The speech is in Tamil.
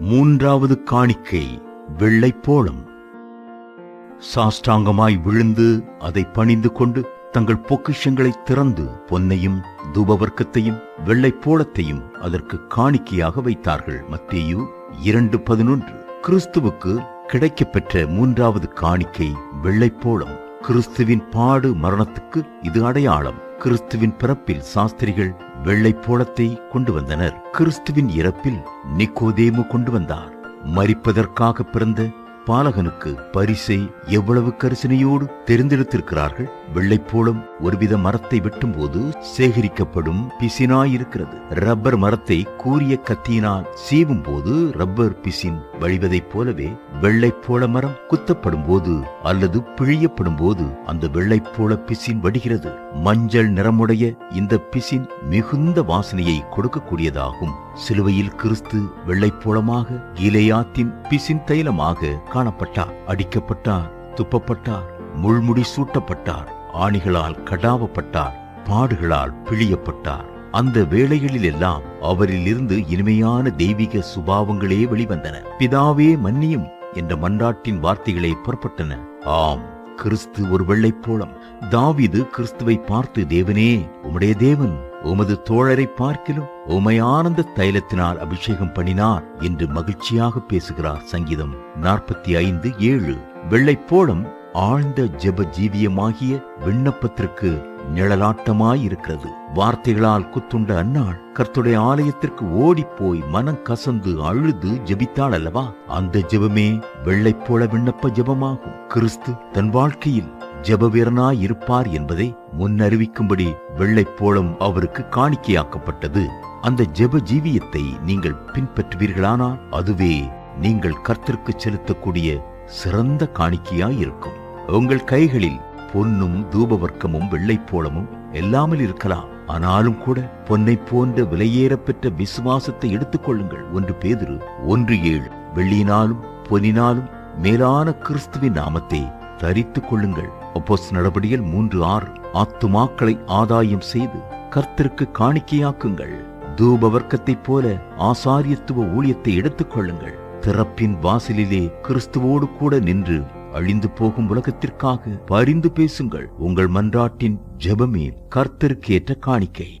மூன்றாவது காணிக்கை வெள்ளைப்போளம் சாஷ்டாங்கமாய் விழுந்து அதை பணிந்து கொண்டு தங்கள் பொக்கிஷங்களை திறந்து பொன்னையும் தூபவர்க்கத்தையும் வெள்ளைப்போளத்தையும் அதற்கு காணிக்கையாக வைத்தார்கள். மத்தேயு இரண்டு பதினொன்று. கிறிஸ்துவுக்கு கிடைக்கப்பெற்ற மூன்றாவது காணிக்கை வெள்ளைப்போளம் கிறிஸ்துவின் பாடு மரணத்துக்கு இது அடையாளம். கிறிஸ்துவின் பிறப்பில் சாஸ்திரிகள் வெள்ளைப்போளத்தை கொண்டு வந்தனர். கிறிஸ்துவின் இறப்பில் நிக்கோதேமு கொண்டு வந்தார். மரிப்பதற்காக பிறந்த பாலகனுக்கு பரிசை எவ்வளவு கரிசனையோடு தெரிந்தெடுத்திருக்கிறார்கள் வெள்ளைப்போளம் ஒருவித மரத்தை வெட்டும்போது சேகரிக்கப்படும் பிசினாயிருக்கிறது. ரப்பர் மரத்தை கூரிய கத்தியினால் சீவும் போது ரப்பர் பிசின் வழிவதைப் போலவே வெள்ளைப்போள மரம் குத்தப்படும் போது அல்லது பிழியப்படும் போது அந்த வெள்ளைப்போள பிசின் வடிகிறது. மஞ்சள் நிறமுடைய இந்த பிசின் மிகுந்த வாசனையை கொடுக்கக்கூடியதாகும். சிலுவையில் கிறிஸ்து வெள்ளைப்போளமாக கீலேயாத்தின் பிசின் தைலமாக காணப்பட்டார் அடிக்கப்பட்டார் துப்பப்பட்டார் முள்முடி சூட்டப்பட்டார் ஆணிகளால் கடாவப்பட்டார் பாடுகளால் பிழியப்பட்டார் அந்த வேளைகளில் எல்லாம் அவரிலிருந்து இனிமையான தெய்வீக சுபாவங்களே வெளிவந்தன. பிதாவே மன்னியும் என்ற மன்றாட்டின் வார்த்தைகளே புறப்பட்டன. ஆம் கிறிஸ்து ஒரு வெள்ளைப்போளம். தாவிது கிறிஸ்துவை பார்த்து தேவனே உம்முடைய தேவன் உமது தோழரை பார்க்கிலும் உமையானந்த தைலத்தினால் அபிஷேகம் பண்ணினார் என்று மகிழ்ச்சியாக பேசுகிறார் சங்கீதம் நாற்பத்தி ஐந்து ஏழு. வெள்ளைப்போளம் ஆழ்ந்த ஜெப ஜீவியமாகிய விண்ணப்பத்திற்கு நிழலாட்டமாயிருக்கிறது. வார்த்தைகளால் குத்துண்ட அன்னாள் கர்த்துடைய ஆலயத்திற்கு ஓடிப்போய் மனம் கசந்து அழுது ஜெபித்தாள் அல்லவா? அந்த ஜெபமே வெள்ளைப்போல விண்ணப்ப ஜெபமாகும். கிறிஸ்து தன் வாழ்க்கையில் ஜெப இருப்பார் என்பதை முன்னறிவிக்கும்படி வெள்ளைப்போளம் அவருக்கு காணிக்கையாக்கப்பட்டது. அந்த ஜெப ஜீவியத்தை நீங்கள் பின்பற்றுவீர்களானால் அதுவே நீங்கள் கர்த்தருக்கு செலுத்தக்கூடிய சிறந்த காணிக்கையாய் இருக்கும் உங்கள் கைகளில் பொன்னும் தூபவர்க்கமும் வெள்ளைப்போளமும் எல்லாமல் இருக்கலாம். ஆனாலும் கூட பொன்னை போன்ற விலையேறப்பெற்ற விசுவாசத்தை எடுத்துக்கொள்ளுங்கள் ஒன்று பேதிரு ஒன்று ஏழு வெள்ளியினாலும் பொன்னினாலும் மேலான கிறிஸ்துவின் நாமத்தை தரித்துக் கொள்ளுங்கள். அப்போஸ் நடபடியில் மூன்று ஆறு ஆத்துமாக்களை ஆதாயம் செய்து கர்த்தருக்கு காணிக்கையாக்குங்கள். தூப வர்க்கத்தைப் போல ஆசாரியத்துவ ஊழியத்தை எடுத்துக் கொள்ளுங்கள். திறப்பின் வாசலிலே கிறிஸ்துவோடு கூட நின்று அழிந்து போகும் உலகத்திற்காக பரிந்து பேசுங்கள். உங்கள் மன்றாட்டின் ஜெபமே கர்த்தருக்கேற்ற காணிக்கை.